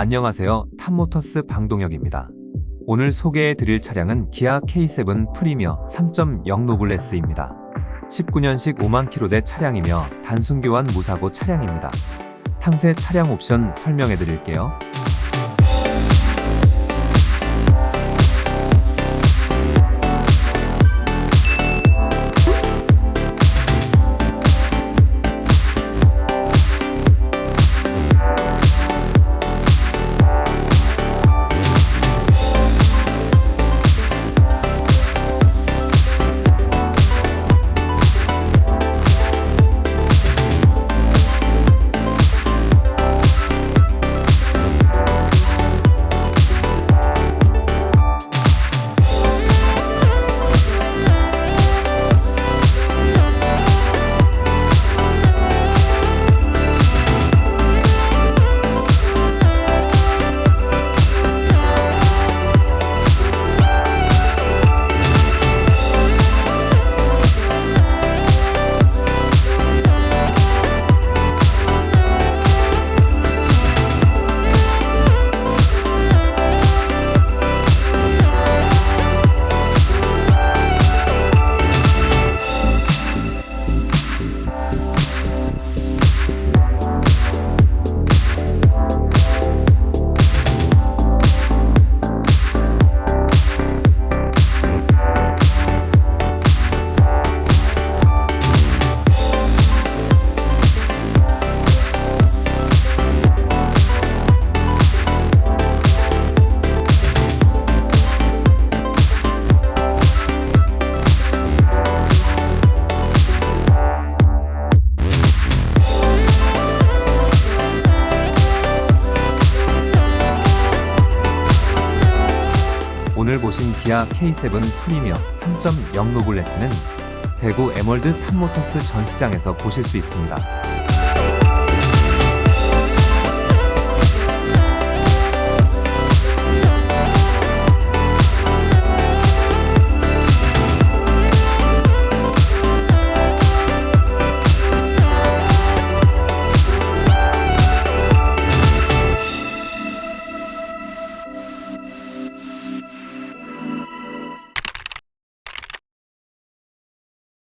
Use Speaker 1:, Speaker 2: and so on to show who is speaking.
Speaker 1: 안녕하세요. 탑모터스 방동혁입니다. 오늘 소개해 드릴 차량은 기아 K7 프리미어 3.0 노블레스입니다. 19년식 5만 킬로대 차량이며 단순 교환 무사고 차량입니다. 탕세 차량 옵션 설명해 드릴게요. 오늘 보신 기아 K7 프리미어 3.0 노블레스는 대구 에멀드 탑모터스 전시장에서 보실 수 있습니다.